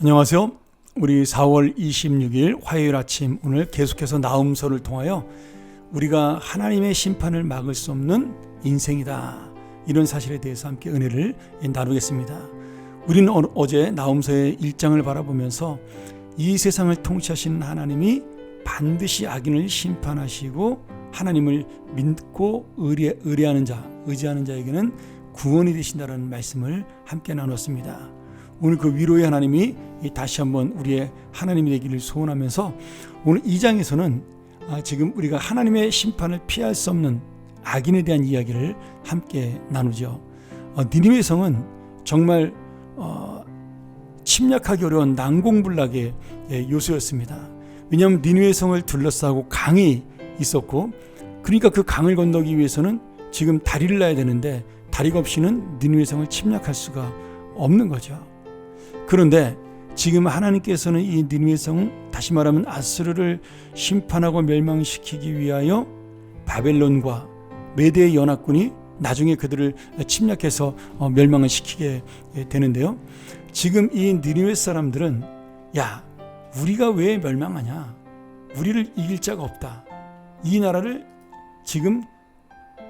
안녕하세요. 우리 4월 26일 화요일 아침 오늘 계속해서 나음서를 통하여 우리가 하나님의 심판을 막을 수 없는 인생이다. 이런 사실에 대해서 함께 은혜를 나누겠습니다. 우리는 어- 어제 나음서의 1장을 바라보면서 이 세상을 통치하시는 하나님이 반드시 악인을 심판하시고 하나님을 믿고 의뢰, 의뢰하는 자, 의지하는 자에게는 구원이 되신다는 말씀을 함께 나눴습니다. 오늘 그 위로의 하나님이 다시 한번 우리의 하나님이 되기를 소원하면서 오늘 이 장에서는 아, 지금 우리가 하나님의 심판을 피할 수 없는 악인에 대한 이야기를 함께 나누죠. 어, 니니웨 성은 정말 어, 침략하기 어려운 난공불락의 예, 요소였습니다. 왜냐하면 니니웨 성을 둘러싸고 강이 있었고, 그러니까 그 강을 건너기 위해서는 지금 다리를 놔야 되는데 다리가 없이는 니니웨 성을 침략할 수가 없는 거죠. 그런데 지금 하나님께서는 이 니느웨 성 다시 말하면 아스르를 심판하고 멸망시키기 위하여 바벨론과 메대의 연합군이 나중에 그들을 침략해서 어, 멸망을 시키게 되는데요. 지금 이 니느웨 사람들은 야 우리가 왜 멸망하냐? 우리를 이길 자가 없다. 이 나라를 지금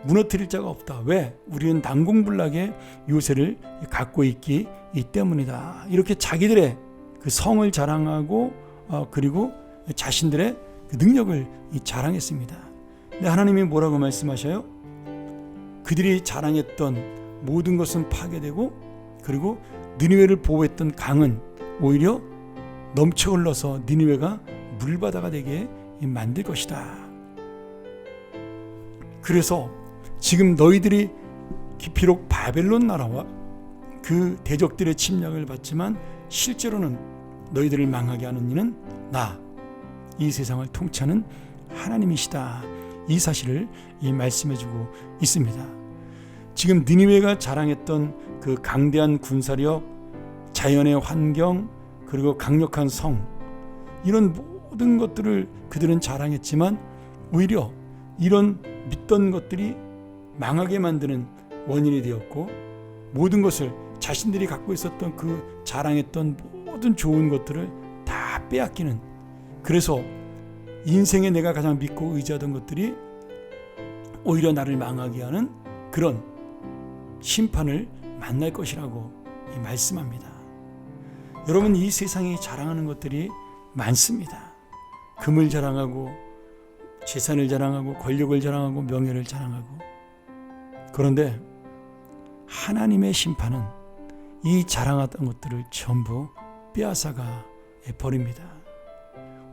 무너뜨릴 자가 없다. 왜? 우리는 난공불락의 요새를 갖고 있기 때문이다. 이렇게 자기들의 그 성을 자랑하고 어, 그리고 자신들의 그 능력을 자랑했습니다. 근데 하나님이 뭐라고 말씀하셔요? 그들이 자랑했던 모든 것은 파괴되고 그리고 니느웨를 보호했던 강은 오히려 넘쳐 흘러서 니느웨가 물바다가 되게 만들 것이다. 그래서 지금 너희들이 비록 바벨론 나라와 그 대적들의 침략을 받지만 실제로는 너희들을 망하게 하는 이는 나, 이 세상을 통치하는 하나님이시다. 이 사실을 이 말씀해주고 있습니다. 지금 니니웨가 자랑했던 그 강대한 군사력, 자연의 환경, 그리고 강력한 성, 이런 모든 것들을 그들은 자랑했지만 오히려 이런 믿던 것들이 망하게 만드는 원인이 되었고 모든 것을 자신들이 갖고 있었던 그 자랑했던 모든 좋은 것들을 다 빼앗기는 그래서 인생에 내가 가장 믿고 의지하던 것들이 오히려 나를 망하게 하는 그런 심판을 만날 것이라고 말씀합니다. 여러분 이 세상에 자랑하는 것들이 많습니다. 금을 자랑하고 재산을 자랑하고 권력을 자랑하고 명예를 자랑하고 그런데 하나님의 심판은 이 자랑하던 것들을 전부 빼앗아가 버립니다.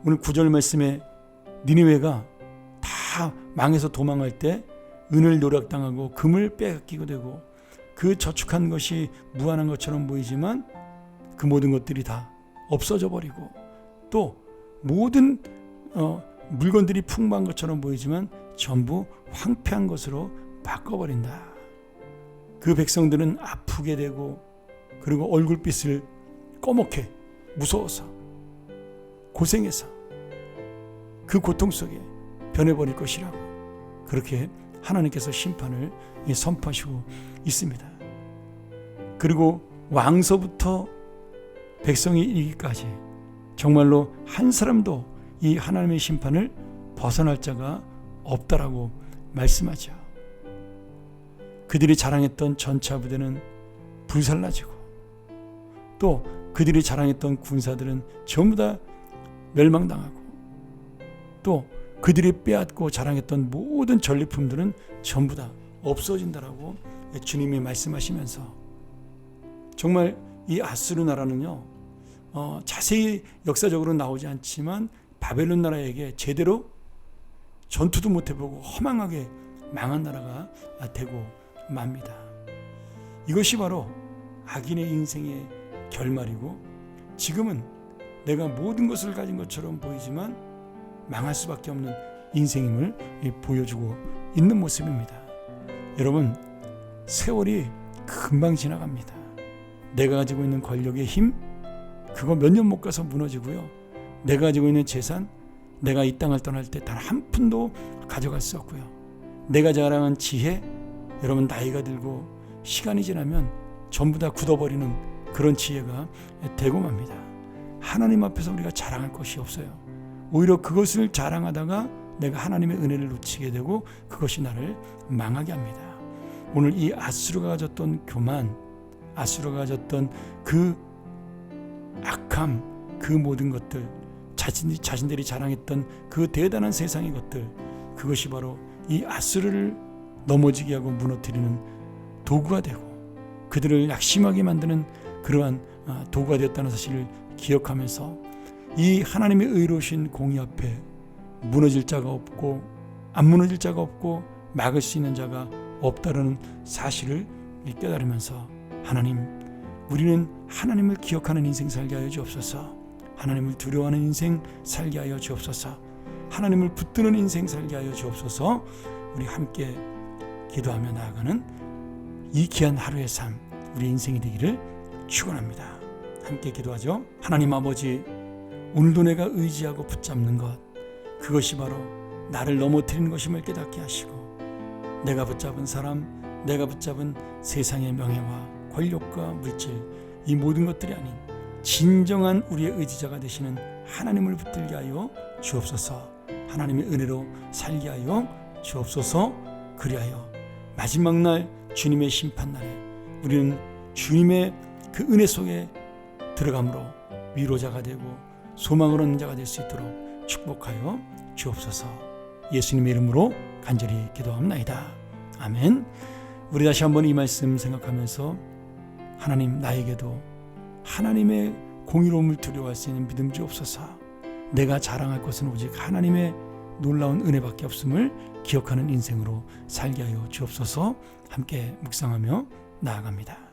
오늘 구절 말씀에 니니웨가 다 망해서 도망할 때 은을 노력당하고 금을 빼앗기고 되고 그 저축한 것이 무한한 것처럼 보이지만 그 모든 것들이 다 없어져 버리고 또 모든 어, 물건들이 풍부한 것처럼 보이지만 전부 황폐한 것으로 바꿔버린다. 그 백성들은 아프게 되고 그리고 얼굴빛을 꺼멓게 무서워서 고생해서 그 고통 속에 변해버릴 것이라고 그렇게 하나님께서 심판을 선포하시고 있습니다. 그리고 왕서부터 백성이 이기까지 정말로 한 사람도 이 하나님의 심판을 벗어날 자가 없다라고 말씀하죠. 그들이 자랑했던 전차 부대는 불살라지고 또 그들이 자랑했던 군사들은 전부 다 멸망당하고 또 그들이 빼앗고 자랑했던 모든 전리품들은 전부 다 없어진다라고 주님이 말씀하시면서 정말 이 아스루 나라는요 어, 자세히 역사적으로 나오지 않지만 바벨론 나라에게 제대로 전투도 못 해보고 허망하게 망한 나라가 되고 맙니다. 이것이 바로 악인의 인생의 결말이고 지금은 내가 모든 것을 가진 것처럼 보이지만 망할 수밖에 없는 인생임을 보여주고 있는 모습입니다. 여러분, 세월이 금방 지나갑니다. 내가 가지고 있는 권력의 힘, 그거 몇 년 못 가서 무너지고요. 내가 가지고 있는 재산, 내가 이 땅을 떠날 때 단 한 푼도 가져갈 수 없고요. 내가 자랑한 지혜, 여러분 나이가 들고 시간이 지나면 전부 다 굳어버리는 그런 지혜가 되고 맙니다. 하나님 앞에서 우리가 자랑할 것이 없어요. 오히려 그것을 자랑하다가 내가 하나님의 은혜를 놓치게 되고 그것이 나를 망하게 합니다. 오늘 이 아수르가 가졌던 교만, 아수르가 가졌던 그 악함, 그 모든 것들, 자신, 자신들이 자랑했던 그 대단한 세상의 것들, 그것이 바로 이 아수르를 넘어지게 하고 무너뜨리는 도구가 되고 그들을 약심하게 만드는 그러한 아, 도구가 되었다는 사실을 기억하면서 이 하나님의 의로우신 공의 앞에 무너질 자가 없고 안 무너질 자가 없고 막을 수 있는 자가 없다는 사실을 깨달으면서 하나님 우리는 하나님을 기억하는 인생 살게 하여 주옵소서. 하나님을 두려워하는 인생 살게 하여 주옵소서. 하나님을 붙드는 인생 살게 하여 주옵소서. 우리 함께 기도하며 나아가는 이 귀한 하루의 삶 우리 인생이 되기를 축원합니다. 함께 기도하죠. 하나님 아버지 오늘도 내가 의지하고 붙잡는 것 그것이 바로 나를 넘어뜨리는 것임을 깨닫게 하시고 내가 붙잡은 사람 내가 붙잡은 세상의 명예와 권력과 물질 이 모든 것들이 아닌 진정한 우리의 의지자가 되시는 하나님을 붙들게 하여 주옵소서. 하나님의 은혜로 살게 하여 주옵소서. 그리하여 마지막 날 주님의 심판 날에 우리는 주님의 그 은혜 속에 들어감으로 위로자가 되고 소망을 얻는 자가 될 수 있도록 축복하여 주옵소서 예수님의 이름으로 간절히 기도합나이다. 아멘. 우리 다시 한번 이 말씀 생각하면서 하나님 나에게도 하나님의 공의로움을 두려워할 수 있는 믿음 주옵소서. 내가 자랑할 것은 오직 하나님의 놀라운 은혜밖에 없음을 기억하는 인생으로 살게 하여 주옵소서. 함께 묵상하며 나아갑니다.